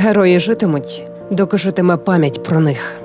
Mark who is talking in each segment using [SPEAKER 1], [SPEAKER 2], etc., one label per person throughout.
[SPEAKER 1] Герої житимуть, доки житиме пам'ять про них.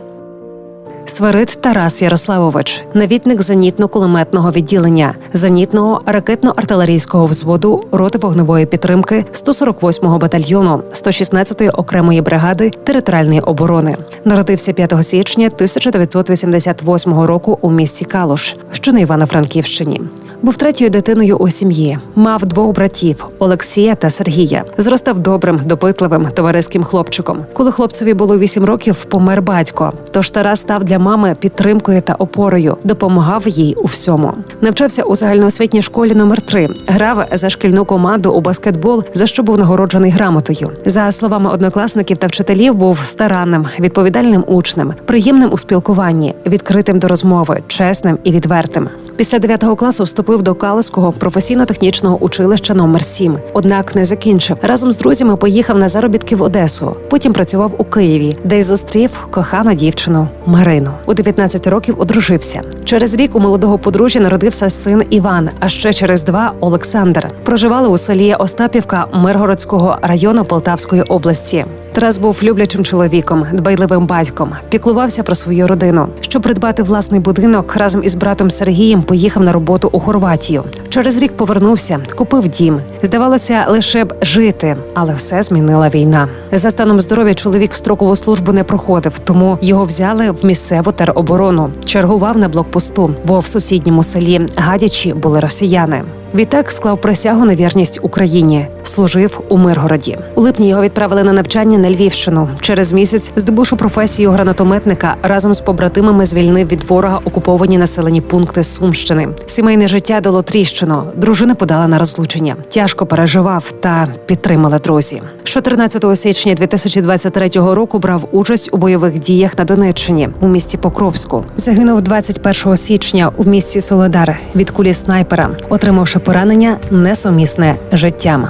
[SPEAKER 2] Свирид Тарас Ярославович, навідник зенітно-кулеметного відділення, зенітного ракетно-артилерійського взводу роти вогневої підтримки 148-го батальйону 116-ї окремої бригади територіальної оборони. Народився 5 січня 1988 року у місті Калуш, що на Івано-Франківщині. Був третьою дитиною у сім'ї. Мав двох братів Олексія та Сергія. Зростав добрим, допитливим, товариським хлопчиком. Коли хлопцеві було вісім років, помер батько. Тож Тарас став для мами підтримкою та опорою, допомагав їй у всьому. Навчався у загальноосвітній школі номер 3 грав за шкільну команду у баскетбол, за що був нагороджений грамотою. За словами однокласників та вчителів, був старанним, відповідальним учнем, приємним у спілкуванні, відкритим до розмови, чесним і відвертим. Після 9 класу вступив до Калуського професійно-технічного училища номер 7 однак не закінчив. Разом з друзями поїхав на заробітки в Одесу. Потім працював у Києві, де й зустрів кохану дівчину Марину. У 19 років одружився. Через рік у молодого подружжя народився син Іван, а ще через два Олександр. Проживали у селі Остапівка Миргородського району Полтавської області. Тарас був люблячим чоловіком, дбайливим батьком, піклувався про свою родину. Щоб придбати власний будинок, разом із братом Сергієм поїхав на роботу у Хорватію. Через рік повернувся, купив дім. Здавалося, лише б жити, але все змінила війна. За станом здоров'я чоловік строкову службу не проходив, тому його взяли в місцеву тероборону. Чергував на блокпосту, бо в сусідньому селі Гадячі були росіяни. Відтак склав присягу на вірність Україні, служив у Миргороді. У липні його відправили на навчання на Львівщину. Через місяць, здобувши професію гранатометника, разом з побратимами звільнив від ворога окуповані населені пункти Сумщини. Сімейне життя дало тріщину. Дружина подала на розлучення. Тяжко переживав та підтримали друзі. 14 січня 2023 року брав участь у бойових діях на Донеччині у місті Покровську. Загинув 21 січня у місті Солодар від кулі снайпера, отримавши поранення несумісне життям.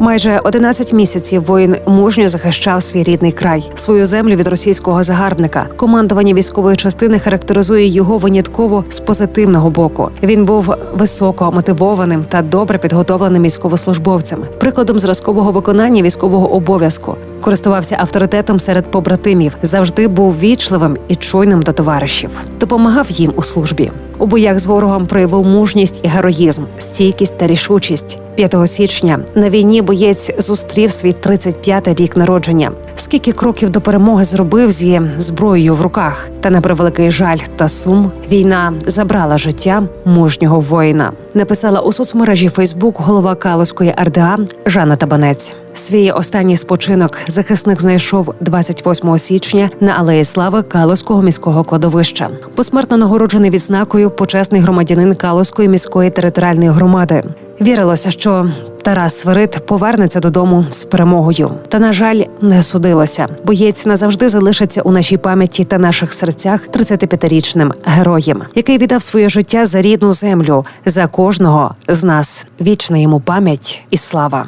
[SPEAKER 2] Майже 11 місяців воїн мужньо захищав свій рідний край, свою землю від російського загарбника. Командування військової частини характеризує його винятково з позитивного боку. Він був високо мотивованим та добре підготовленим військовослужбовцем, прикладом зразкового виконання військового обов'язку. Користувався авторитетом серед побратимів, завжди був вічливим і чуйним до товаришів. Допомагав їм у службі. У боях з ворогом проявив мужність і героїзм, стійкість та рішучість. 5 січня на війні боєць зустрів свій 35-й рік народження. Скільки кроків до перемоги зробив зі зброєю в руках, та на превеликий жаль та сум війна забрала життя мужнього воїна. Написала у соцмережі Фейсбук голова Калуської РДА Жанна Табанець. Свій останній спочинок захисник знайшов 28 січня на алеї слави Калуського міського кладовища. Посмертно нагороджений відзнакою почесний громадянин Калуської міської територіальної громади. Вірилося, що Тарас Свирид повернеться додому з перемогою. Та на жаль, не судилося. Боєць назавжди залишиться у нашій пам'яті та наших серцях 35-річним героєм, який віддав своє життя за рідну землю, за кожного з нас. Вічна йому пам'ять і слава.